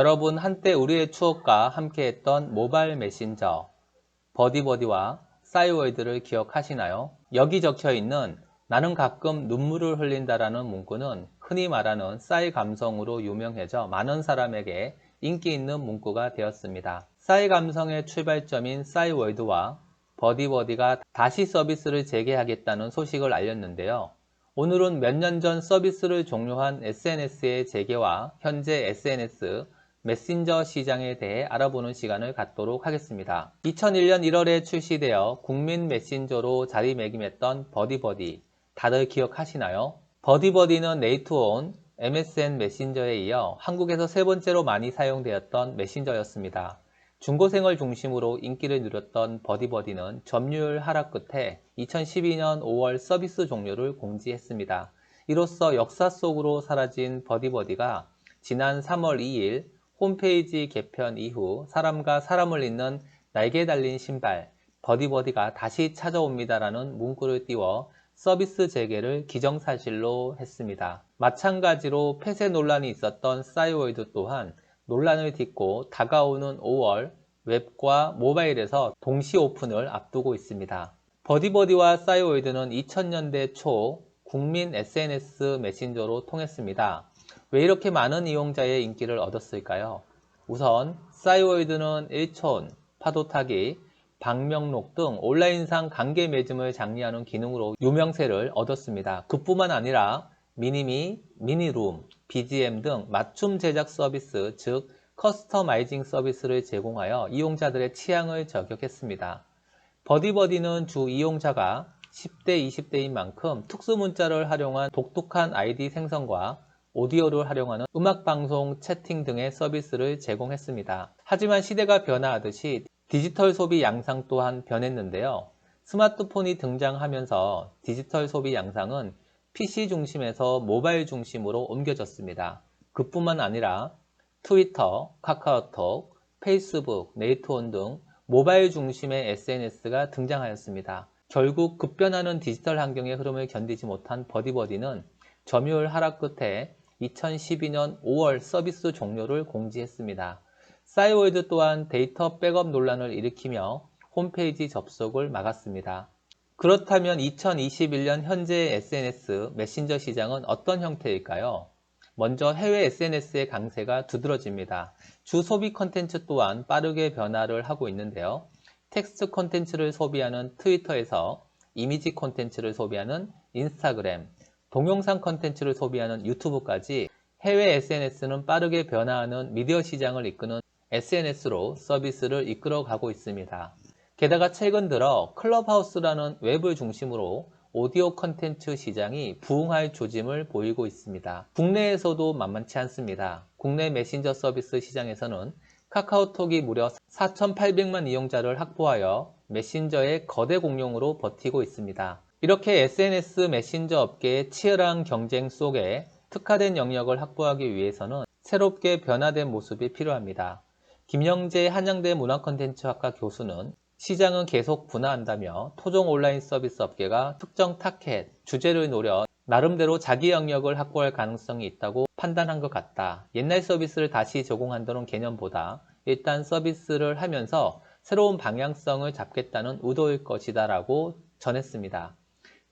여러분 한때 우리의 추억과 함께했던 모바일 메신저 버디버디와 싸이월드를 기억하시나요? 여기 적혀 있는 나는 가끔 눈물을 흘린다라는 문구는 흔히 말하는 싸이 감성으로 유명해져 많은 사람에게 인기 있는 문구가 되었습니다. 싸이 감성의 출발점인 싸이월드와 버디버디가 다시 서비스를 재개하겠다는 소식을 알렸는데요. 오늘은 몇 년 전 서비스를 종료한 SNS의 재개와 현재 SNS 메신저 시장에 대해 알아보는 시간을 갖도록 하겠습니다. 2001년 1월에 출시되어 국민 메신저로 자리매김했던 버디버디 다들 기억하시나요? 버디버디는 네이트온 MSN 메신저에 이어 한국에서 세 번째로 많이 사용되었던 메신저였습니다. 중고생을 중심으로 인기를 누렸던 버디버디는 점유율 하락 끝에 2012년 5월 서비스 종료를 공지했습니다. 이로써 역사 속으로 사라진 버디버디가 지난 3월 2일 홈페이지 개편 이후 사람과 사람을 잇는 날개 달린 신발 버디버디가 다시 찾아옵니다라는 문구를 띄워 서비스 재개를 기정사실로 했습니다. 마찬가지로 폐쇄 논란이 있었던 싸이월드 또한 논란을 딛고 다가오는 5월 웹과 모바일에서 동시 오픈을 앞두고 있습니다. 버디버디와 싸이월드는 2000년대 초 국민 SNS 메신저로 통했습니다. 왜 이렇게 많은 이용자의 인기를 얻었을까요? 우선 싸이월드는 일촌, 파도타기, 방명록 등 온라인상 관계 맺음을 장려하는 기능으로 유명세를 얻었습니다. 그뿐만 아니라 미니미, 미니룸, BGM 등 맞춤 제작 서비스, 즉 커스터마이징 서비스를 제공하여 이용자들의 취향을 저격했습니다. 버디버디는 주 이용자가 10대, 20대인 만큼 특수 문자를 활용한 독특한 아이디 생성과 오디오를 활용하는 음악 방송, 채팅 등의 서비스를 제공했습니다. 하지만 시대가 변화하듯이 디지털 소비 양상 또한 변했는데요. 스마트폰이 등장하면서 디지털 소비 양상은 PC 중심에서 모바일 중심으로 옮겨졌습니다. 그뿐만 아니라 트위터, 카카오톡, 페이스북, 네이트온 등 모바일 중심의 SNS가 등장하였습니다. 결국 급변하는 디지털 환경의 흐름을 견디지 못한 버디버디는 점유율 하락 끝에 2012년 5월 서비스 종료를 공지했습니다. 싸이월드 또한 데이터 백업 논란을 일으키며 홈페이지 접속을 막았습니다. 그렇다면 2021년 현재의 SNS 메신저 시장은 어떤 형태일까요? 먼저 해외 SNS의 강세가 두드러집니다. 주 소비 컨텐츠 또한 빠르게 변화를 하고 있는데요. 텍스트 컨텐츠를 소비하는 트위터에서 이미지 컨텐츠를 소비하는 인스타그램, 동영상 컨텐츠를 소비하는 유튜브까지 해외 SNS는 빠르게 변화하는 미디어 시장을 이끄는 SNS로 서비스를 이끌어가고 있습니다. 게다가 최근 들어 클럽하우스라는 웹을 중심으로 오디오 컨텐츠 시장이 부흥할 조짐을 보이고 있습니다. 국내에서도 만만치 않습니다. 국내 메신저 서비스 시장에서는 카카오톡이 무려 4,800만 이용자를 확보하여 메신저의 거대 공룡으로 버티고 있습니다. 이렇게 SNS 메신저 업계의 치열한 경쟁 속에 특화된 영역을 확보하기 위해서는 새롭게 변화된 모습이 필요합니다. 김영재 한양대 문화콘텐츠학과 교수는 시장은 계속 분화한다며 토종 온라인 서비스 업계가 특정 타켓, 주제를 노려 나름대로 자기 영역을 확보할 가능성이 있다고 판단한 것 같다. 옛날 서비스를 다시 제공한다는 개념보다 일단 서비스를 하면서 새로운 방향성을 잡겠다는 의도일 것이다 라고 전했습니다.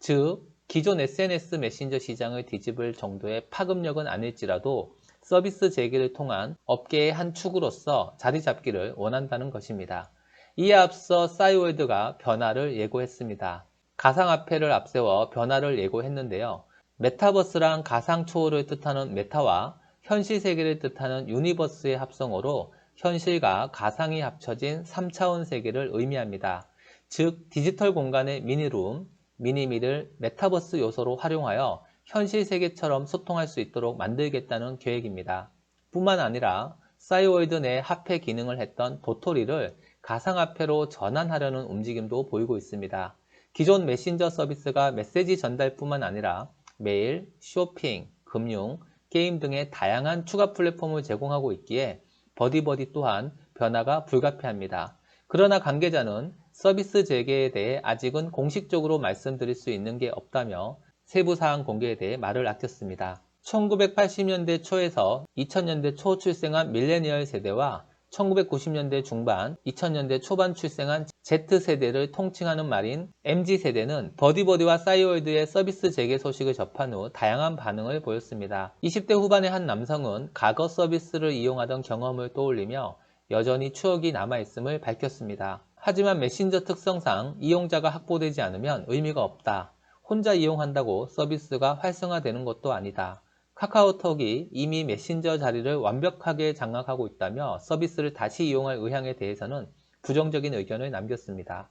즉, 기존 SNS 메신저 시장을 뒤집을 정도의 파급력은 아닐지라도 서비스 재개를 통한 업계의 한 축으로서 자리 잡기를 원한다는 것입니다. 이에 앞서 싸이월드가 변화를 예고했습니다. 가상화폐를 앞세워 변화를 예고했는데요. 메타버스랑 가상 초월을 뜻하는 메타와 현실 세계를 뜻하는 유니버스의 합성어로 현실과 가상이 합쳐진 3차원 세계를 의미합니다. 즉 디지털 공간의 미니룸, 미니미를 메타버스 요소로 활용하여 현실 세계처럼 소통할 수 있도록 만들겠다는 계획입니다. 뿐만 아니라 싸이월드 내 화폐 기능을 했던 도토리를 가상화폐로 전환하려는 움직임도 보이고 있습니다. 기존 메신저 서비스가 메시지 전달뿐만 아니라 메일, 쇼핑, 금융, 게임 등의 다양한 추가 플랫폼을 제공하고 있기에 버디버디 또한 변화가 불가피합니다. 그러나 관계자는 서비스 재개에 대해 아직은 공식적으로 말씀드릴 수 있는 게 없다며 세부 사항 공개에 대해 말을 아꼈습니다. 1980년대 초에서 2000년대 초 출생한 밀레니얼 세대와 1990년대 중반, 2000년대 초반 출생한 Z세대를 통칭하는 말인 MZ세대는 버디버디와 싸이월드의 서비스 재개 소식을 접한 후 다양한 반응을 보였습니다. 20대 후반의 한 남성은 과거 서비스를 이용하던 경험을 떠올리며 여전히 추억이 남아있음을 밝혔습니다. 하지만 메신저 특성상 이용자가 확보되지 않으면 의미가 없다. 혼자 이용한다고 서비스가 활성화되는 것도 아니다. 카카오톡이 이미 메신저 자리를 완벽하게 장악하고 있다며 서비스를 다시 이용할 의향에 대해서는 부정적인 의견을 남겼습니다.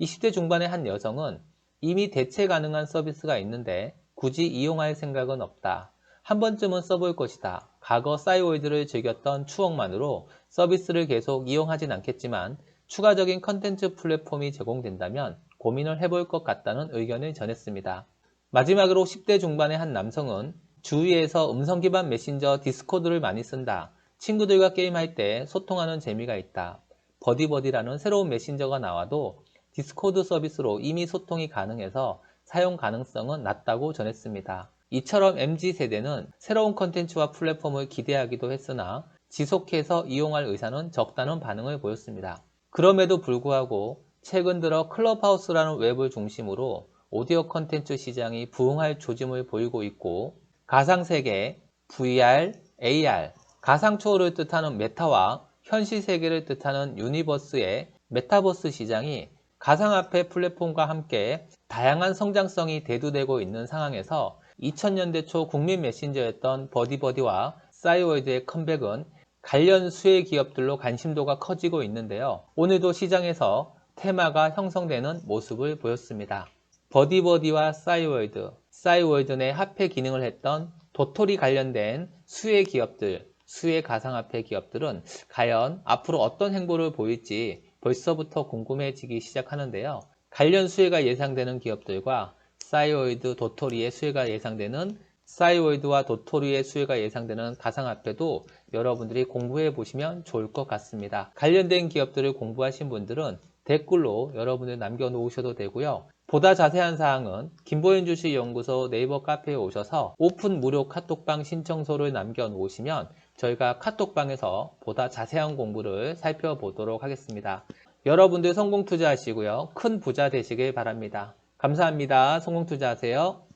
20대 중반의 한 여성은 이미 대체 가능한 서비스가 있는데 굳이 이용할 생각은 없다. 한 번쯤은 써볼 것이다. 과거 싸이월드를 즐겼던 추억만으로 서비스를 계속 이용하진 않겠지만 추가적인 컨텐츠 플랫폼이 제공된다면 고민을 해볼 것 같다는 의견을 전했습니다. 마지막으로 10대 중반의 한 남성은 주위에서 음성 기반 메신저 디스코드를 많이 쓴다. 친구들과 게임할 때 소통하는 재미가 있다. 버디버디라는 새로운 메신저가 나와도 디스코드 서비스로 이미 소통이 가능해서 사용 가능성은 낮다고 전했습니다. 이처럼 MZ세대는 새로운 컨텐츠와 플랫폼을 기대하기도 했으나 지속해서 이용할 의사는 적다는 반응을 보였습니다. 그럼에도 불구하고 최근 들어 클럽하우스라는 웹을 중심으로 오디오 컨텐츠 시장이 부흥할 조짐을 보이고 있고 가상세계, VR, AR, 가상초월을 뜻하는 메타와 현실세계를 뜻하는 유니버스의 메타버스 시장이 가상화폐 플랫폼과 함께 다양한 성장성이 대두되고 있는 상황에서 2000년대 초 국민 메신저였던 버디버디와 싸이월드의 컴백은 관련 수혜 기업들로 관심도가 커지고 있는데요. 오늘도 시장에서 테마가 형성되는 모습을 보였습니다. 버디버디와 싸이월드, 싸이월드 내 화폐 기능을 했던 도토리 관련된 수혜 기업들, 수혜 가상화폐 기업들은 과연 앞으로 어떤 행보를 보일지 벌써부터 궁금해지기 시작하는데요. 관련 수혜가 예상되는 기업들과 싸이월드 도토리의 수혜가 예상되는 싸이월드와 도토리의 수혜가 예상되는 가상화폐도 여러분들이 공부해 보시면 좋을 것 같습니다. 관련된 기업들을 공부하신 분들은 댓글로 여러분들 남겨놓으셔도 되고요. 보다 자세한 사항은 김보현 주식연구소 네이버 카페에 오셔서 오픈 무료 카톡방 신청서를 남겨놓으시면 저희가 카톡방에서 보다 자세한 공부를 살펴보도록 하겠습니다. 여러분들 성공 투자하시고요. 큰 부자 되시길 바랍니다. 감사합니다. 성공 투자하세요.